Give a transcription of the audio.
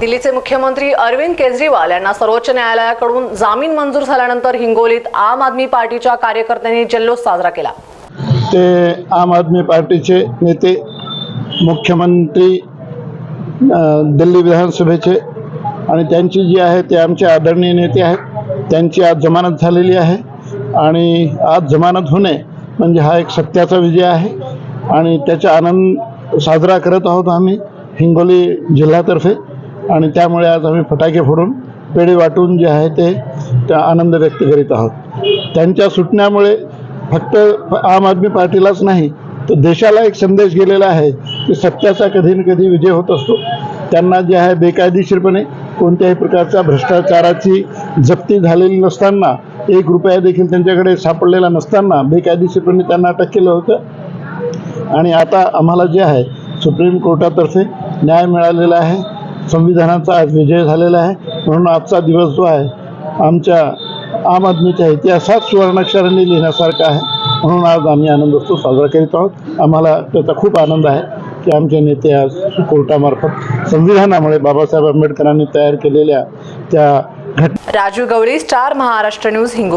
दिल्लीचे मुख्यमंत्री अरविंद केजरीवाल यांना सर्वोच्च न्यायालयाकडून जामीन मंजूर झाल्यानंतर हिंगोलीत आम आदमी पार्टीच्या कार्यकर्त्यांनी जल्लोष साजरा केला. ते आम आदमी पार्टीचे नेते मुख्यमंत्री दिल्ली विधानसभेचे आणि त्यांची जी आहे ते आमचे आदरणीय नेते आहेत. त्यांची आज जमानत झालेली आहे. आणि आज जमानत होणे म्हणजे हा एक सत्याचा विजय आहे. आणि त्याचा आनंद साजरा करत आहोत आम्ही हिंगोली जिल्ह्यातर्फे. आणि त्यामुळे आज आम्ही फटाके फोडून पेढे वाटून जे आहे ते त्या आनंद व्यक्त करीत आहोत. त्यांच्या सुटण्यामुळे फक्त आम आदमी पार्टीलाच नाही तर देशाला एक संदेश गेलेला आहे की सत्याचा कधी ना कधी विजय होत असतो. त्यांना जे आहे बेकायदेशीरपणे कोणत्याही प्रकारच्या भ्रष्टाचाराची जप्ती झालेली नसताना एक रुपया देखील त्यांच्याकडे सापडलेला नसताना बेकायदेशीरपणे त्यांना अटक केलं होतं. आणि आता आम्हाला जे आहे सुप्रीम कोर्टातर्फे न्याय मिळालेला आहे. संविधानाचा आज विजय झालेला आहे. म्हणून आजचा दिवस जो आहे आमच्या आम आदमीच्या इतिहासात सुवर्णाक्षरांनी लिहिण्यासारखा आहे. म्हणून आज आम्ही आनंदोत्सव साजरा करीत आहोत. आम्हाला त्याचा खूप आनंद आहे की आमचे नेते आज कोर्टामार्फत संविधानामुळे बाबासाहेब आंबेडकरांनी तयार केलेल्या त्या घट राजू गवळी स्टार महाराष्ट्र न्यूज हिंगोली.